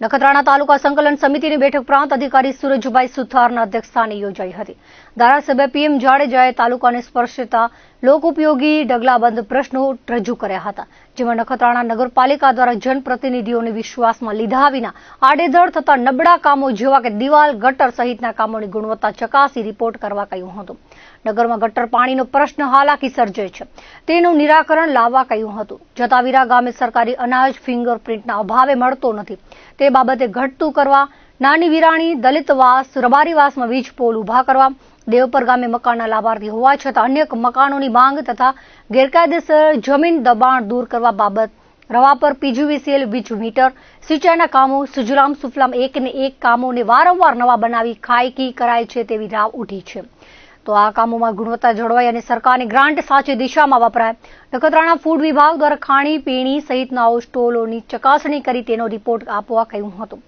નખત્રાણા તાલુકા સંકલન સમિતિની બેઠક પ્રાંત અધિકારી સુરજભાઈ સુથારના અધ્યક્ષસ્થાને યોજાઈ હતી. ધારાસભ્ય પીએમ જાડેજાએ તાલુકાને સ્પર્શતા લોકોપયોગી ઢગલાબંધ પ્રશ્નો રજૂ કર્યા હતા, જેમાં નખત્રાણા નગરપાલિકા દ્વારા જનપ્રતિનિધિઓને વિશ્વાસમાં લીધા વિના આડેધડ થતા નબળા કામો જેવા કે દિવાલ, ગટર સહિતના કામોની ગુણવત્તા ચકાસી રિપોર્ટ કરવા કહ્યું હતું. નગરમાં ગટર પાણીનો પ્રશ્ન હાલાકી સર્જે છે. તેનું નિરાકરણ લાવવા કહ્યું હતું. જતાવીરા ગામે સરકારી અનાજ ફિંગરપ્રિન્ટના અભાવે મળતો નથી. તે બાબતે ઘટતું કરવા, નાની વિરાણી, દલિતવાસ, રબારીવાસમાં વીજ પોલ ઊભા કરવા, દેવપર ગામે મકાનના લાભાર્થી હોવા છતાં અનેક મકાનોની માંગ તથા ગેરકાયદેસર જમીન દબાણ દૂર કરવા બાબત રવાપર પીજીવીસીએલ વીજ મીટર, સિંચાઈના કામો, સુજલામ સુફલામ એક ને એક કામોને વારંવાર નવા બનાવી ખાયકી કરાય છે તેવી રાવ ઉઠી છે. તો આ કામોમાં ગુણવત્તા જળવાઈ અને સરકારની ગ્રાન્ટ સાચી દિશામાં વપરાય. નખત્રાણા ફૂડ વિભાગ દ્વારા ખાણી, પીણી સહિતના સ્ટોલોની ચકાસણી કરી તેનો રિપોર્ટ આપવા કહ્યું હતું.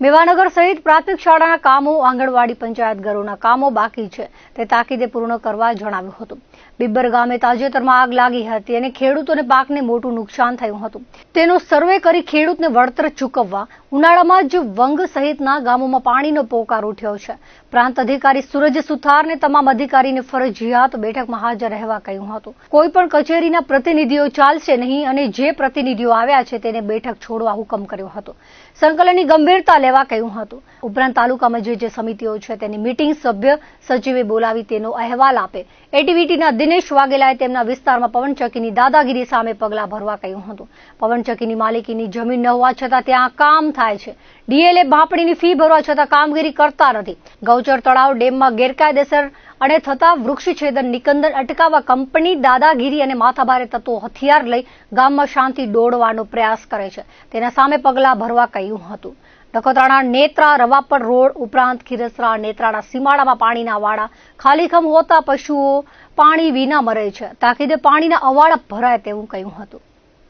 મેવાનગર સહિત પ્રાથમિક શાળાના કામો, આંગણવાડી પંચાયત ઘરોના કામો બાકી છે. તે તાકીદે પૂર્ણ કરવા જણાવ્યું હતું. બિબ્બર ગામે તાજેતરમાં આગ લાગી હતી અને ખેડૂતોને પાકને મોટું નુકસાન થયું હતું. તેનો સર્વે કરી ખેડૂતને વળતર ચૂકવવા ઉનાળામાં જ વંગ સહિતના ગામોમાં પાણીનો પોકાર ઉઠ્યો છે. પ્રાંત અધિકારી સૂરજ સુથારને તમામ અધિકારીને ફરજિયાત બેઠકમાં હાજર રહેવા કહ્યું હતું. કોઈ પણ કચેરીના પ્રતિનિધિઓ ચાલશે નહીં અને જે પ્રતિનિધિઓ આવ્યા છે તેને બેઠક છોડવા હુકમ કર્યો હતો. સંકલનની ગંભીરતા લેવા કહ્યું હતું. ઉપરાંત તાલુકામાં જે જે સમિતિઓ છે તેની મીટિંગ સભ્ય સચિવે બોલાવી તેનો અહેવાલ આપે. એટીવીટીના દિનેશ વાઘેલાએ તેમના વિસ્તારમાં પવનચક્કીની દાદાગીરી સામે પગલાં ભરવા કહ્યું હતું. પવનચક્કીની માલિકીની જમીન ન હોવા છતાં ત્યાં કામ થાય છે. ડીએલએ બાપણીની ફી ભરવા છતાં કામગીરી કરતા નથી. ગૌચર તળાવ ડેમમાં ગેરકાયદેસર અને થતા વૃક્ષછેદન નિકંદન અટકાવવા કંપની દાદાગીરી અને માથાભારે તત્વો હથિયાર લઈ ગામમાં શાંતિ દોડવાનો પ્રયાસ કરે છે. તેના સામે પગલાં ભરવા કહ્યું હતું. નખત્રાણા નેત્રા રવાપર રોડ ઉપરાંત ખીરસરા નેત્રાણા સીમાડામાં પાણીના વાડા ખાલીખમ હોતા પશુઓ પાણી વિના મરે છે. તાકીદે પાણીના અવાડા ભરાય તેવું કહ્યું હતું.